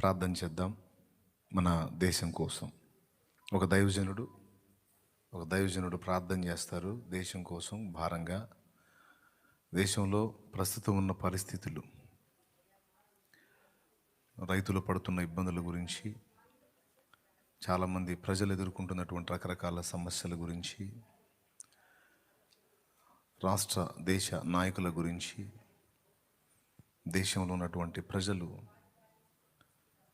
ప్రార్థన చేద్దాం మన దేశం కోసం. ఒక దైవజనుడు ఒక దైవజనుడు ప్రార్థన చేస్తారు దేశం కోసం భారంగా. దేశంలో ప్రస్తుతం ఉన్న పరిస్థితులు రైతులు పడుతున్న ఇబ్బందుల గురించి చాలామంది ప్రజలు ఎదుర్కొంటున్నటువంటి రకరకాల సమస్యల గురించి రాష్ట్ర దేశ నాయకుల గురించి దేశంలో ఉన్నటువంటి ప్రజలు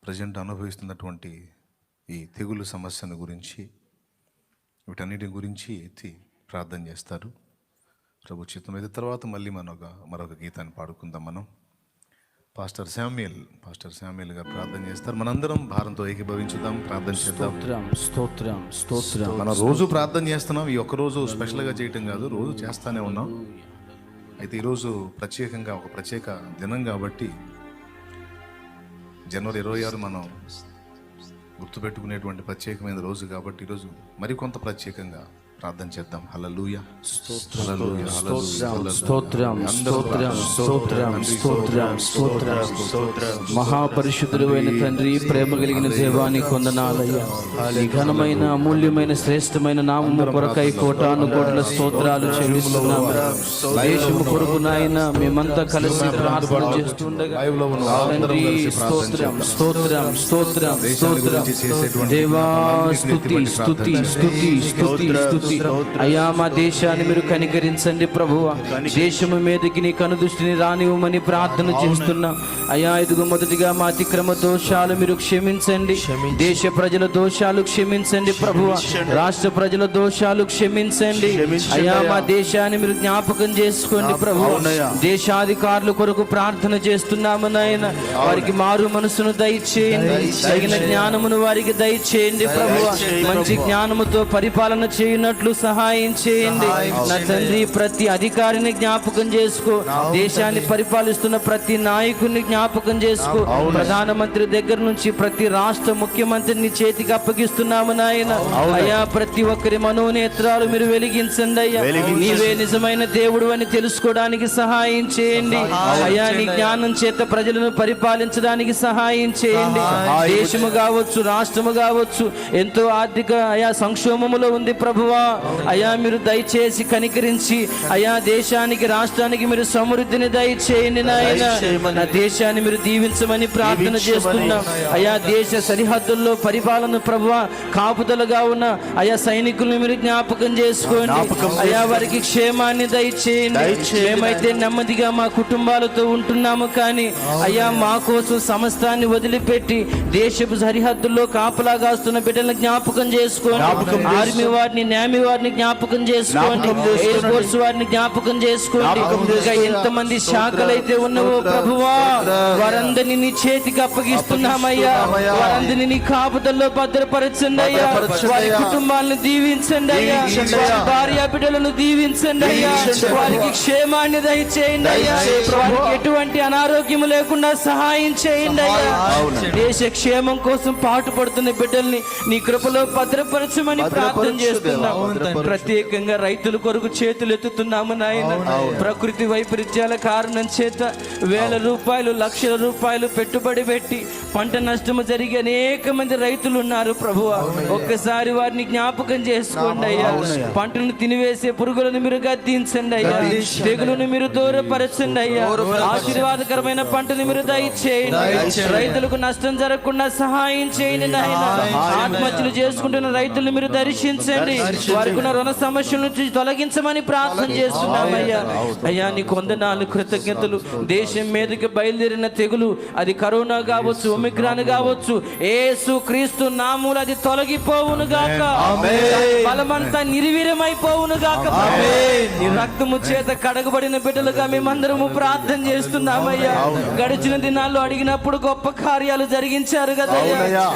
ప్రజెంట్ అనుభవిస్తున్నటువంటి ఈ తెగులు సమస్యను గురించి వీటన్నిటి గురించి ఎత్తి ప్రార్థన చేస్తారు ప్రభు చిత్తం అయితే తర్వాత మళ్ళీ మనం ఒక మరొక గీతాన్ని పాడుకుందాం మనం. పాస్టర్ శామ్యుయల్ పాస్టర్ శామ్యుయల్ గారు ప్రార్థన చేస్తారు. మనందరం భారంతో ఏకీభవించుదాం ప్రార్థన చేద్దాం. స్తోత్రం స్తోత్రం మనం రోజు ప్రార్థన చేస్తున్నాం. ఈ ఒక్క రోజు స్పెషల్గా చేయటం కాదు రోజు చేస్తానే ఉన్నాం. అయితే ఈరోజు ప్రత్యేకంగా ఒక ప్రత్యేక దినం కాబట్టి జనవరి ఇరవై ఆరు మనం గుర్తుపెట్టుకునేటువంటి ప్రత్యేకమైన రోజు కాబట్టి ఈరోజు మరికొంత ప్రత్యేకంగా ప్రార్థన చేద్దాం. హల్లెలూయా. హల్లెలూయా, స్తోత్రం స్తోత్రం స్తోత్రం స్తోత్రం స్తోత్రం స్తోత్రం మహాపరిశుద్ధుడు అయిన తండ్రి ప్రేమ కలిగిన దేవాని కొందనాలయ్యా ఈ ఘనమైన అమూల్యమైన శ్రేష్టమైన నామము కొరకై కోటాను కోట్ల స్తోత్రాలు చెల్లిస్తున్నాము దేశము కొరకు నాయన మేమంతా కలిసి ప్రార్థన చేస్తుండగా తండ్రి స్తోత్రం స్తోత్రం స్తోత్రం స్తోత్రం. దేవా స్తుతి స్తుతి స్తుతి స్తుతి స్తుతి. అయ్యా మా దేశాన్ని మీరు కనికరించండి ప్రభువ. దేశము మీదకి నీ కనుదృష్టిని రానివ్వమని ప్రార్థన చేస్తున్నా. అయ్యా ఇదిగో మొదటిగా మా అతిక్రమ దోషాలు మీరు క్షమించండి. దేశ ప్రజల దోషాలు క్షమించండి ప్రభువ. రాష్ట్ర ప్రజల దోషాలు క్షమించండి. అయ్యా మా దేశాన్ని మీరు జ్ఞాపకం చేసుకోండి ప్రభు దేశాధికారుల కొరకు ప్రార్థన చేస్తున్నాము నాయన. వారికి మారు మనసును దయచేయండి. తగిన జ్ఞానమును వారికి దయచేయండి ప్రభు మంచి జ్ఞానముతో పరిపాలన చేయనట్లు సహాయం చేయండి. నా తండ్రి ప్రతి అధికారిని జ్ఞాపకం చేసుకో. దేశాన్ని పరిపాలిస్తున్న ప్రతి నాయకుడిని జ్ఞాపకం చేసుకో. ప్రధానమంత్రి దగ్గర నుంచి ప్రతి రాష్ట్ర ముఖ్యమంత్రిని చేతికి అప్పగిస్తున్నాము నాయన. అయ్యా ప్రతి ఒక్కరి మనోనేత్రాలు మీరు వెలిగించండి అయ్యా. నీవే నిజమైన దేవుడు అని తెలుసుకోవడానికి సహాయం చేయండి. అయ్యా నీ జ్ఞానం చేత ప్రజలను పరిపాలించడానికి సహాయం చేయండి. దేశము కావచ్చు రాష్ట్రము కావచ్చు ఎంతో ఆర్థిక అయా సంక్షోభములో ఉంది ప్రభువా. అయా మీరు దయచేసి కనికరించి అయా దేశానికి రాష్ట్రానికి మీరు సమృద్ధిని దయచేయండి నాయన. నా దేశాన్ని మీరు దీవించమని ప్రార్థన చేస్తున్నాం. అయా దేశ సరిహద్దుల్లో పరిపాలన ప్రభువా కాపుదలుగా ఉన్న అయా సైనికులను మీరు జ్ఞాపకం చేసుకోండి. అయా వారికి క్షేమాన్ని దయచేయండి. మేమైతే నెమ్మదిగా మా కుటుంబాలతో ఉంటున్నాము కానీ అయ్యా మా కోసం సమస్తాన్ని వదిలిపెట్టి దేశపు సరిహద్దుల్లో కాపలా కాస్తున్న బిడ్డలను జ్ఞాపకం చేసుకోండి. ఆర్మీ వారిని నేమీ వారిని జ్ఞాపకం చేసుకోండి. ఎయిర్ ఫోర్స్ వారిని జ్ఞాపకం చేసుకోండి. ఇంకా ఎంతమంది శాఖలైతే ఉన్నవో ప్రభువా వారందరినీ నీ చేతికి అప్పగిస్తున్నామయ్యా. వారందరినీ నీ కాపుదల్లో భద్రపరచండి అయ్యా. వారి కుటుంబాలను దీవించండి అయ్యా. భార్య బిడ్డలను దీవించండి అయ్యా. వారికి క్షేమాన్ని దయచేయండి అయ్యా. వారికి ఎటువంటి అనారోగ్యం లేకుండా సహాయం చేయండి అయ్యా. దేశ క్షేమం కోసం పాటు పడుతున్న బిడ్డల్ని నీ కృపలో భద్రపరచమని ప్రార్థన చేస్తున్నాం ప్రత్యేకంగా రైతుల కొరకు చేతులు ఎత్తుతున్నాము నాయన. ప్రకృతి వైపరీత్యాల కారణం చేత వేల రూపాయలు లక్షల రూపాయలు పెట్టుబడి పెట్టి పంట నష్టము జరిగి అనేక మంది రైతులు ఉన్నారు ప్రభువ. ఒక్కసారి వారిని జ్ఞాపకం చేసుకోండి అయ్యా. పంటను తినివేసే పురుగులను మీరు గద్దించండి అయ్యా. తెగులను మీరు దూరపరచండి అయ్యా. ఆశీర్వాదకరమైన పంటను మీరు దయచేయండి. రైతులకు నష్టం జరగకుండా సహాయం చేయండి నాయన. ఆత్మహత్యలు చేసుకుంటున్న రైతులను మీరు దర్శించండి. వారికి ఉన్న రుణ సమస్యల నుంచి తొలగించమని ప్రార్థన చేస్తున్నామయ్యా. అయ్యా నీ కొందనాలు కృతజ్ఞతలు. దేశం మీదకి బయలుదేరిన తెగులు అది కరోనా కావచ్చు ఒమిక్రాన్ కావచ్చు ఏసు క్రీస్తు నామూలు అది తొలగిపోవును గాక. బలమంతా నిర్వీర్యమైపోవును గాక. రక్తము చేత కడగబడిన బిడ్డలుగా మేమందరము ప్రార్థన చేస్తున్నామయ్యా. గడిచిన దినాల్లో అడిగినప్పుడు గొప్ప కార్యాలు జరిగించారు కదా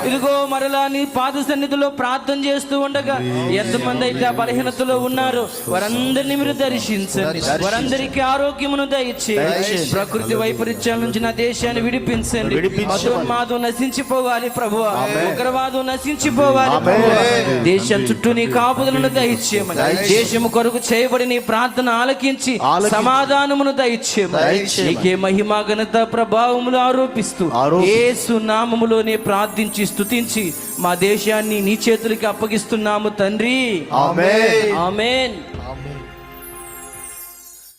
ఇదిగో మరలా నీ పాద సన్నిధిలో ప్రార్థన చేస్తూ ఉండగా ఎంతమంది ఆ బలహీనతలో ఉన్నారో. వారందరినీ మీరు దర్శించండి. వారందరికీ ఆరోగ్యమును దయచేయండి. ప్రకృతి వైపరీత్యాల నుంచి నా దేశాన్ని విడిపించండి. మధున్మాదం నశించిపోవాలి ప్రభు ఉగ్రవాదం నశించిపోవాలి. దేశం చుట్టూ నీ కాపుదలను దయచేయమని. దేశము కొరకు చేయబడి నీ ప్రార్థన ఆలకించి సమాధానమును దయచేయమని. నీకే మహిమా ఘనత ప్రభావములు ఆరోపిస్తూ యేసు నామములోనే ప్రార్థించి స్తుతించి మా దేశాన్ని నీ చేతులకి అప్పగిస్తున్నాము తండ్రి. ఆమేన్. ఆమేన్.